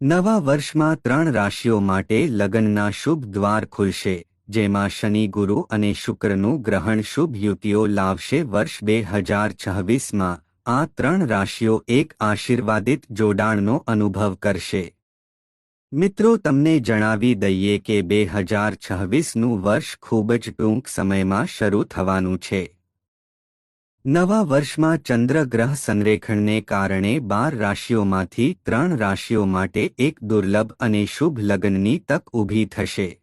નવા વર્ષમાં ત્રણ રાશિઓ માટે લગ્નના શુભ દ્વાર ખુલશે, જેમાં શનિ ગુરુ અને શુક્રનું ગ્રહણ શુભ યુતિઓ લાવશે વર્ષ બે હજાર છવ્વીસમાં. આ ત્રણ રાશિઓ એક આશીર્વાદિત જોડાણનો અનુભવ કરશે. મિત્રો, તમને જણાવી દઈએ કે બે હજાર છવ્વીસનું વર્ષ ખૂબ જ ટૂંક સમયમાં શરૂ થવાનું છે. નવા વર્ષમાં ચંદ્રગ્રહ સંરેખણને કારણે બાર રાશિઓમાંથી ત્રણ રાશિઓ માટે એક દુર્લભ અને શુભ લગ્નની તક ઊભી થશે.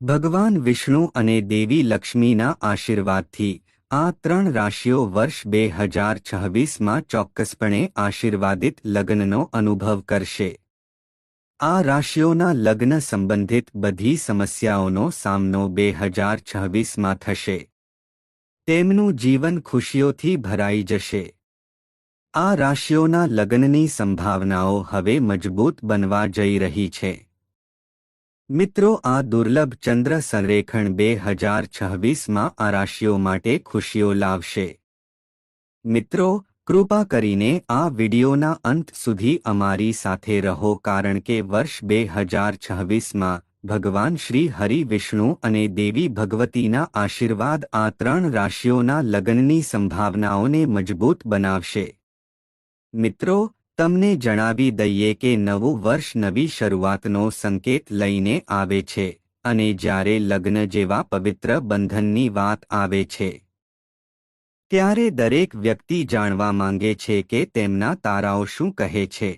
ભગવાન વિષ્ણુ અને દેવી લક્ષ્મીના આશીર્વાદથી આ ત્રણ રાશિઓ વર્ષ બે હજાર છવ્વીસમાં ચોક્કસપણે આશીર્વાદિત લગ્નનો અનુભવ કરશે. આ રાશિઓના લગ્ન સંબંધિત બધી સમસ્યાઓનો સામનો બે હજાર છવ્વીસમાં થશે. તેમનું જીવન ખુશીઓથી ભરાઈ જશે. આ રાશિઓના લગ્નની સંભાવનાઓ હવે મજબૂત બનવા જઈ રહી છે. મિત્રો, આ દુર્લભ ચંદ્ર સંરેખણ બે હજાર છવ્વીસમાં આ રાશિઓ માટે ખુશીઓ લાવશે. મિત્રો, કૃપા કરીને આ વિડિયોના અંત સુધી અમારી સાથે રહો કારણ કે વર્ષ બે હજાર છવ્વીસમાં ભગવાન શ્રી હરિ વિષ્ણુ અને દેવી ભગવતીના આશીર્વાદ આ ત્રણ રાશિઓના લગ્નની સંભાવનાઓને મજબૂત બનાવશે. મિત્રો, તમને જણાવી દઈએ કે નવું વર્ષ નવી શરૂઆતનો સંકેત લઈને આવે છે અને જ્યારે લગ્ન જેવા પવિત્ર બંધનની વાત આવે છે, ત્યારે દરેક વ્યક્તિ જાણવા માંગે છે કે તેમના તારાઓ શું કહે છે.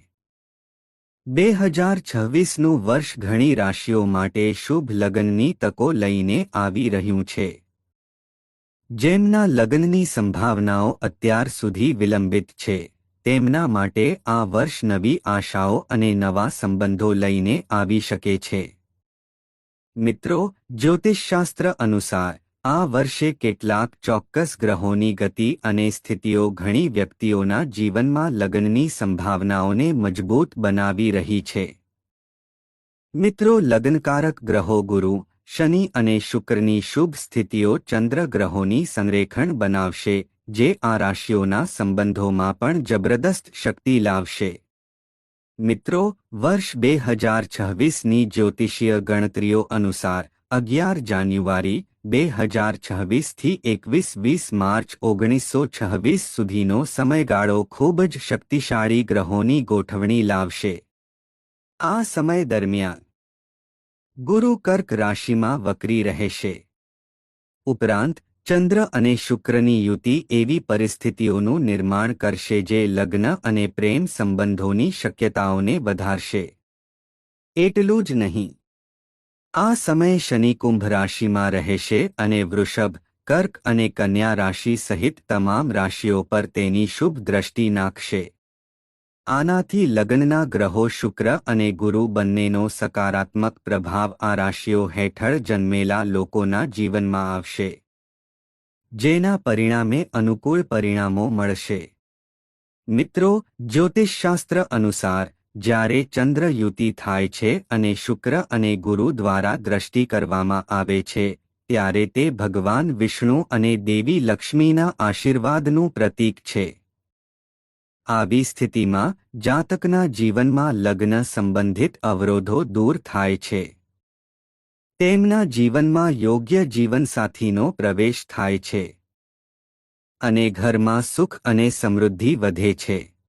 બે હજાર છવ્વીસનું વર્ષ ઘણી રાશિઓ માટે શુભ લગ્નની તકો લઈને આવી રહ્યું છે. જેમના લગ્નની સંભાવનાઓ અત્યાર સુધી વિલંબિત છે, તેમના માટે આ વર્ષ નવી આશાઓ અને નવા સંબંધો લઈને આવી શકે છે. મિત્રો, જ્યોતિષશાસ્ત્ર અનુસાર આ વર્ષે કેટલાક ચોક્કસ ગ્રહોની ગતિ અને સ્થિતિઓ ઘણી વ્યક્તિઓના જીવનમાં લગ્નની સંભાવનાઓને મજબૂત બનાવી રહી છે. મિત્રો, લગ્નકારક ગ્રહો ગુરુ, શનિ અને શુક્રની શુભ સ્થિતિઓ ચંદ્ર ગ્રહોની સંરેખણ બનાવશે, જે આ રાશિઓના સંબંધોમાં પણ જબરદસ્ત શક્તિ લાવશે. મિત્રો, વર્ષ બે હજાર છવ્વીસની જ્યોતિષીય ગણતરીઓ અનુસાર અગિયાર જાન્યુઆરી બે હજાર છવ્વીસથી એકવીસ વીસ માર્ચ ઓગણીસો છવ્વીસ સુધીનો સમયગાળો ખૂબ જ શક્તિશાળી ગ્રહોની ગોઠવણી લાવશે. આ સમય દરમિયાન, ગુરુ કર્ક રાશિમાં વક્રી રહેશે. ઉપરાંત, ચંદ્ર અને શુક્રની યુતિ એવી પરિસ્થિતિઓનું નિર્માણ કરશે જે લગ્ન અને પ્રેમ સંબંધોની શક્યતાઓને વધારશે. એટલું જ નહીં આ સમયે શનિ કુંભ રાશિમાં રહેશે અને વૃષભ, કર્ક અને કન્યા રાશિ સહિત તમામ રાશિઓ પર તેની શુભ દ્રષ્ટિ નાખશે. આનાથી લગ્નના ગ્રહો શુક્ર અને ગુરુ બંનેનો સકારાત્મક પ્રભાવ આ રાશિઓ હેઠળ જન્મેલા લોકોના જીવનમાં આવશે. જેના પરિણામે અનુકૂળ પરિણામો મળશે. મિત્રો, જ્યોતિષશાસ્ત્ર અનુસાર જ્યારે ચંદ્ર યુતિ થાય છે અને શુક્ર અને ગુરુ દ્વારા દ્રષ્ટિ કરવામાં આવે છે, ત્યારે તે ભગવાન વિષ્ણુ અને દેવી લક્ષ્મીના આશીર્વાદનું પ્રતીક છે. આવી સ્થિતિમાં જાતકના જીવનમાં લગ્ન સંબંધિત અવરોધો દૂર થાય છે. તેમના જીવનમાં યોગ્ય જીવનસાથીનો પ્રવેશ થાય છે. અને ઘરમાં સુખ અને સમૃદ્ધિ વધે છે.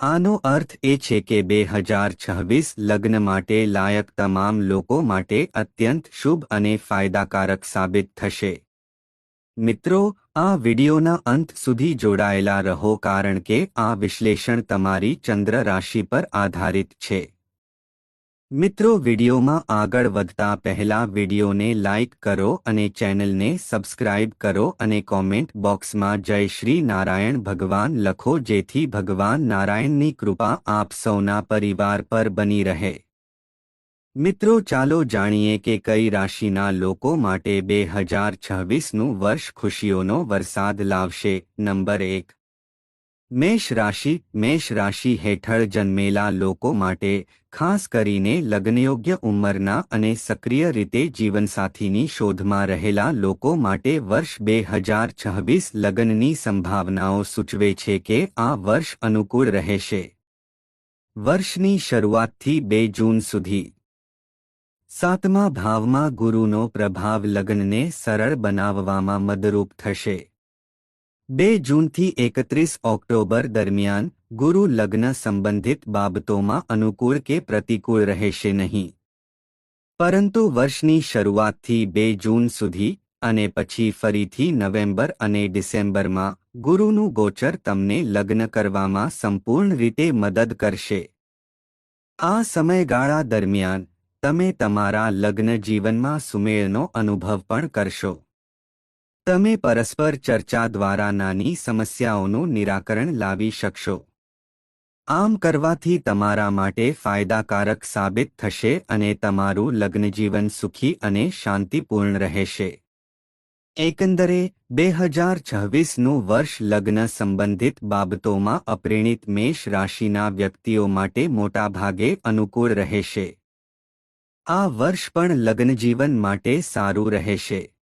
આનો અર્થ એ છે કે બે હજાર છવ્વીસ લગ્ન માટે લાયક તમામ લોકો માટે અત્યંત શુભ અને ફાયદાકારક સાબિત થશે. મિત્રો, આ વિડિયોના અંત સુધી જોડાયેલા રહો કારણ કે આ વિશ્લેષણ તમારી ચંદ્ર રાશિ પર આધારિત છે. મિત્રો, વિડીયોમાં આગળ વધતા પહેલા વિડીયોને લાઇક કરો અને ચેનલને સબસ્ક્રાઇબ કરો અને કોમેન્ટ બોક્સમાં જય શ્રી નારાયણ ભગવાન લખો, જેથી ભગવાન નારાયણની કૃપા આપ સૌના પરિવાર પર બની રહે. મિત્રો, ચાલો જાણીએ કે કઈ રાશિના લોકો માટે બે હજાર છવ્વીસનું વર્ષ ખુશીઓનો વરસાદ લાવશે. નંબર એક મેષ રાશિ મેષ રાશિ હેઠળ જન્મેલા લોકો માટે ખાસ કરીને લગ્નયોગ્ય ઉંમરના અને સક્રિય રીતે જીવનસાથીની શોધમાં રહેલા લોકો માટે વર્ષ બે હજાર છવ્વીસ લગ્નની સંભાવનાઓ સૂચવે છે કે આ વર્ષ અનુકૂળ રહેશે. વર્ષની શરૂઆતથી બે જૂન સુધી. સાતમા ભાવમાં ગુરુનો પ્રભાવ લગ્નને સરળ બનાવવામાં મદરૂપ થશે. બે જૂનથી એકત્રીસ ઓક્ટોબર દરમિયાન ગુરુ લગ્ન સંબંધિત બાબતોમાં અનુકૂળ કે પ્રતિકૂળ રહેશે નહીં. પરંતુ વર્ષની શરૂઆતથી બે જૂન સુધી અને પછી ફરીથી નવેમ્બર અને ડિસેમ્બરમાં ગુરુનું ગોચર તમને લગ્ન કરવામાં સંપૂર્ણ રીતે મદદ કરશે. આ સમયગાળા દરમિયાન તમે તમારા લગ્ન જીવનમાં સુમેળનો અનુભવ પણ કરશો. તમે પરસ્પર ચર્ચા દ્વારા નાની સમસ્યાઓનું નિરાકરણ લાવી શકશો. આમ કરવાથી તમારા માટે ફાયદાકારક સાબિત થશે અને તમારું લગ્નજીવન સુખી અને શાંતિપૂર્ણ રહેશે. એકંદરે, બે હજાર છવ્વીસનું વર્ષ લગ્ન સંબંધિત બાબતોમાં અપ્રેણિત મેષ રાશિના વ્યક્તિઓ માટે મોટાભાગે અનુકૂળ રહેશે. આ વર્ષ પણ લગ્નજીવન માટે સારું રહેશે.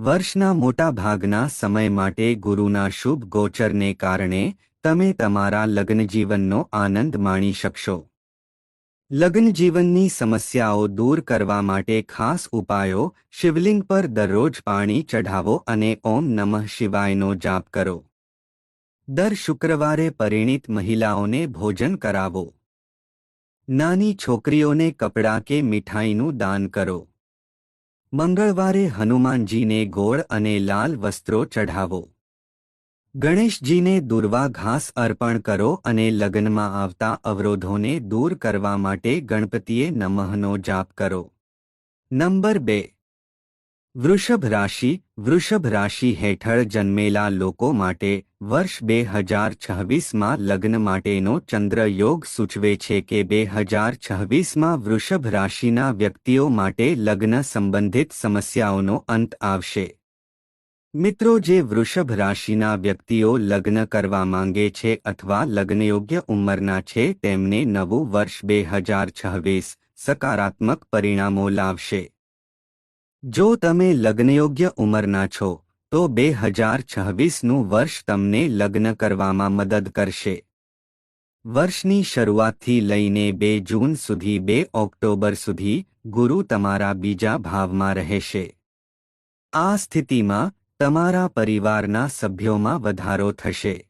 વર્ષના મોટા ભાગના સમય માટે ગુરુના શુભ ગોચરને કારણે તમે તમારા લગ્નજીવનનો આનંદ માણી શકશો. લગ્નજીવનની સમસ્યાઓ દૂર કરવા માટે ખાસ ઉપાયો શિવલિંગ પર દરરોજ પાણી ચઢાવો અને ઓમ નમઃ શિવાયનો જાપ કરો. દર શુક્રવારે પરિણીત મહિલાઓને ભોજન કરાવો. નાની છોકરીઓને કપડાં કે મીઠાઈનું દાન કરો. મંગળવારે હનુમાનજીને ગોળ અને લાલ વસ્ત્રો ચઢાવો. ગણેશજીને દુર્વા ઘાસ અર્પણ કરો અને લગ્નમાં આવતા અવરોધોને દૂર કરવા માટે ગણપતિએ નમઃનો જાપ કરો. નંબર બે. વૃષભ રાશિ વૃષભ રાશિ હેઠળ જન્મેલા લોકો માટે વર્ષ બે હજાર છવ્વીસમાં લગ્ન માટેનો ચંદ્ર યોગ સૂચવે છે કે બે હજાર છવ્વીસમાં વૃષભ રાશિના વ્યક્તિઓ માટે લગ્ન સંબંધિત સમસ્યાઓનો અંત આવશે. મિત્રો, જે વૃષભ રાશિના વ્યક્તિઓ લગ્ન કરવા માંગે છે અથવા લગ્નયોગ્ય ઉંમરના છે, તેમને નવું વર્ષ બે હજાર છવ્વીસ સકારાત્મક પરિણામો લાવશે. જો તમે લગ્નયોગ્ય ઉંમરના છો, તો બે હજાર છવ્વીસનું વર્ષ તમને લગ્ન કરવામાં મદદ કરશે. વર્ષની શરૂઆતથી લઈને બે જૂન સુધી બે ઓક્ટોબર સુધી ગુરુ તમારા બીજા ભાવમાં રહેશે. આ સ્થિતિમાં તમારા પરિવારના સભ્યોમાં વધારો થશે.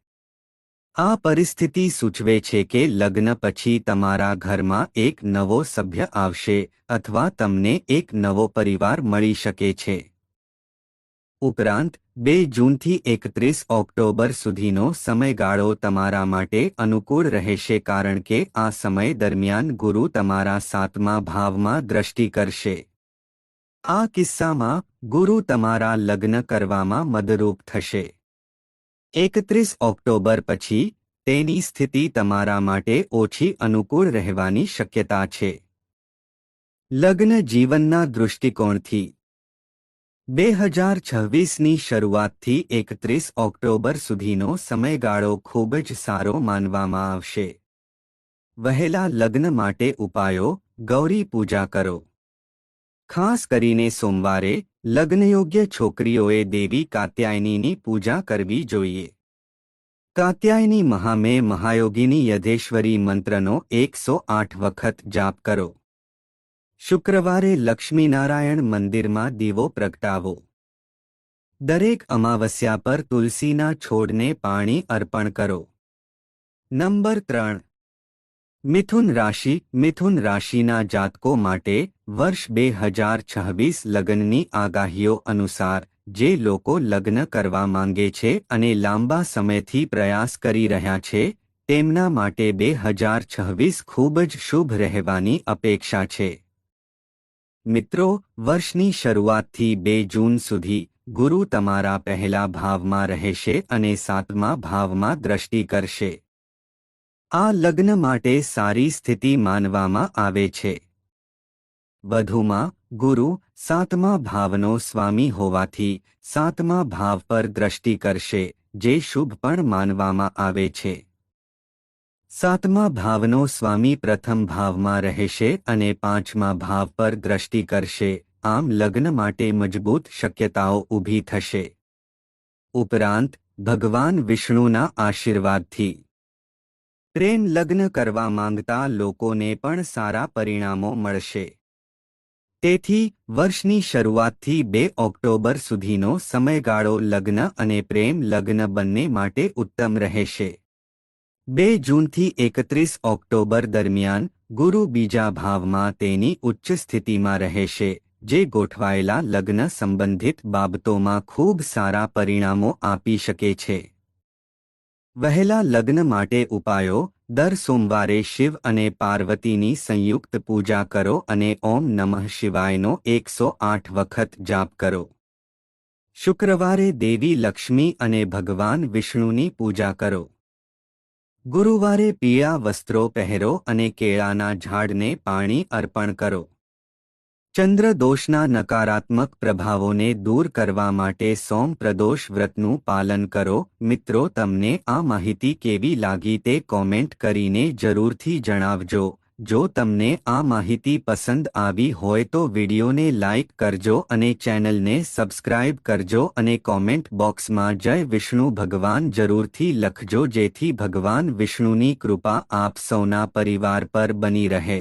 આ પરિસ્થિતિ સૂચવે છે કે લગ્ન પછી તમારા ઘરમાં એક નવો સભ્ય આવશે અથવા તમને એક નવો પરિવાર મળી શકે છે. ઉપરાંત, બે જૂનથી એકત્રીસ ઓક્ટોબર સુધીનો સમયગાળો તમારા માટે અનુકૂળ રહેશે કારણ કે આ સમય દરમિયાન ગુરુ તમારા સાતમા ભાવમાં દ્રષ્ટિ કરશે. આ કિસ્સામાં ગુરુ તમારા લગ્ન કરવામાં મદરૂપ થશે. એકત્રીસ ઓક્ટોબર પછી, તેની સ્થિતિ તમારા માટે ઓછી અનુકૂળ રહેવાની શક્યતા છે. લગ્ન જીવનના દૃષ્ટિકોણથી. બે હજાર છવ્વીસની શરૂઆતથી એકત્રીસ ઓક્ટોબર સુધીનો સમયગાળો ખૂબ જ સારો માનવામાં આવશે. વહેલા લગ્ન માટે ઉપાયો, ગૌરી પૂજા કરો. ખાસ કરીને સોમવારે લગ્નયોગ્ય છોકરીઓએ દેવી કાત્યાયનીની પૂજા કરવી જોઈએ. કાત્યાયની મહામે મહાયોગીની યધેશ્વરી મંત્રનો એકસો આઠ વખત જાપ કરો. શુક્રવારે લક્ષ્મીનારાયણ મંદિરમાં દીવો પ્રગટાવો. દરેક અમાવસ્યા પર તુલસીના છોડને પાણી અર્પણ કરો. નંબર ત્રણ. મિથુન રાશિ, મિથુન રાશિના જાતકો માટે વર્ષ બે હજાર છવ્વીસ લગ્નની આગાહીઓ અનુસાર, જે લોકો લગ્ન કરવા માંગે છે અને લાંબા સમયથી પ્રયાસ કરી રહ્યા છે, તેમના માટે બે હજાર છવ્વીસ ખૂબ જ શુભ રહેવાની અપેક્ષા છે. મિત્રો, વર્ષની શરૂઆતથી બે જૂન સુધી, ગુરુ તમારા પહેલા ભાવમાં રહેશે અને સાતમા ભાવમાં દ્રષ્ટિ કરશે. આ લગ્ન માટે સારી સ્થિતિ માનવામાં આવે છે. વધુમાં ગુરુ સાતમા ભાવનો સ્વામી હોવાથી સાતમા ભાવ પર દ્રષ્ટિ કરશે, જે શુભ પણ માનવામાં આવે છે. સાતમા ભાવનો સ્વામી પ્રથમ ભાવમાં રહેશે અને પાંચમા ભાવ પર દ્રષ્ટિ કરશે, આમ લગ્ન માટે મજબૂત શક્યતાઓ ઊભી થશે. ઉપરાંત, ભગવાન વિષ્ણુના આશીર્વાદથી. પ્રેમ લગ્ન કરવા માંગતા લોકોને પણ સારા પરિણામો મળશે. તેથી, વર્ષની શરૂઆતથી બે ઓક્ટોબર સુધીનો સમયગાળો લગ્ન અને પ્રેમ લગ્ન બંને માટે ઉત્તમ રહેશે. બે જૂનથી એકત્રીસ ઓક્ટોબર દરમિયાન, ગુરુ બીજા ભાવમાં તેની ઉચ્ચ સ્થિતિમાં રહેશે, જે ગોઠવાયેલા લગ્ન સંબંધિત બાબતોમાં ખૂબ સારા પરિણામો આપી શકે છે. વહેલા લગ્ન માટે ઉપાયો, દર સોમવારે શિવ અને પાર્વતીની સંયુક્ત પૂજા કરો અને ઓમ નમઃ શિવાયનો એકસો આઠ વખત જાપ કરો. શુક્રવારે દેવી લક્ષ્મી અને ભગવાન વિષ્ણુની પૂજા કરો. ગુરુવારે પીળા વસ્ત્રો પહેરો અને કેળાના ઝાડને પાણી અર્પણ કરો. ચંદ્ર દોષના નકારાત્મક પ્રભાવોને દૂર કરવા માટે સોમ પ્રદોષ વ્રતનું પાલન કરો. મિત્રો, તમને આ માહિતી કેવી લાગી તે કોમેન્ટ કરીને જરૂરથી જણાવજો. જો તમને આ માહિતી પસંદ આવી હોય તો વિડીયોને લાઇક કરજો અને ચેનલને સબસ્ક્રાઇબ કરજો અને કોમેન્ટ બોક્સમાં જય વિષ્ણુ ભગવાન જરૂરથી લખજો જેથી ભગવાન વિષ્ણુની કૃપા આપ સૌના પરિવાર પર બની રહે.